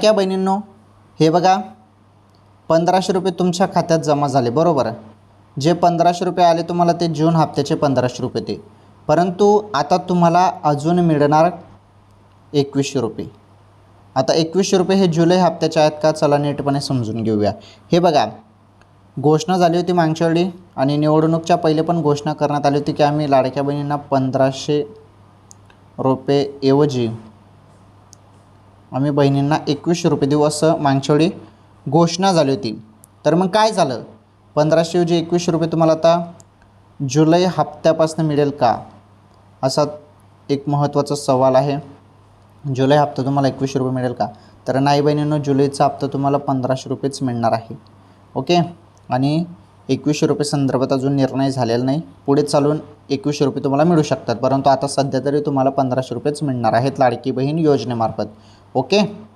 क्या बहिणींनो? हे बघा पंधराशे रुपये तुमच्या खात्यात जमा झाले बरोबर? जे पंधराशे रुपये आले तुम्हाला ते जून हप्त्याचे पंधराशे रुपये ते. परंतु आता तुम्हाला अजून मिळणार एकवीसशे रुपये. आता एकवीसशे रुपये हे जुलै हप्त्याचे आहेत का? चला नीटपणे समजून घेऊया. हे बघा घोषणा झाली होती मागच्या वेळी आणि निवडणूकच्या पहिले पण घोषणा करण्यात आली होती की आम्ही लाडक्या बहिणींना पंधराशे रुपये ऐवजी आम्ही बहिणींना एकवीसशे रुपये देऊ असं मागच्या वेळी घोषणा झाली होती. तर मग काय झालं? पंधराशे ऐवजी एकवीसशे रुपये तुम्हाला आता जुलै हप्त्यापासून मिळेल का? असा एक महत्त्वाचा सवाल आहे. जुलै हप्ता तुम्हाला एकवीसशे रुपये मिळेल का? तर नाही बहिणींनो जुलैचा हप्ता तुम्हाला पंधराशे रुपयेच मिळणार आहे. ओके? आणि एकवीसशे रुपये संदर्भात अजून निर्णय झालेला नाही. पुढे चालून एकवीसशे रुपये तुम्हाला मिळू शकतात. परंतु आता सध्या तरी तुम्हाला पंधराशे रुपयेच मिळणार आहेत लाडकी बहीण योजनेमार्फत. ओके?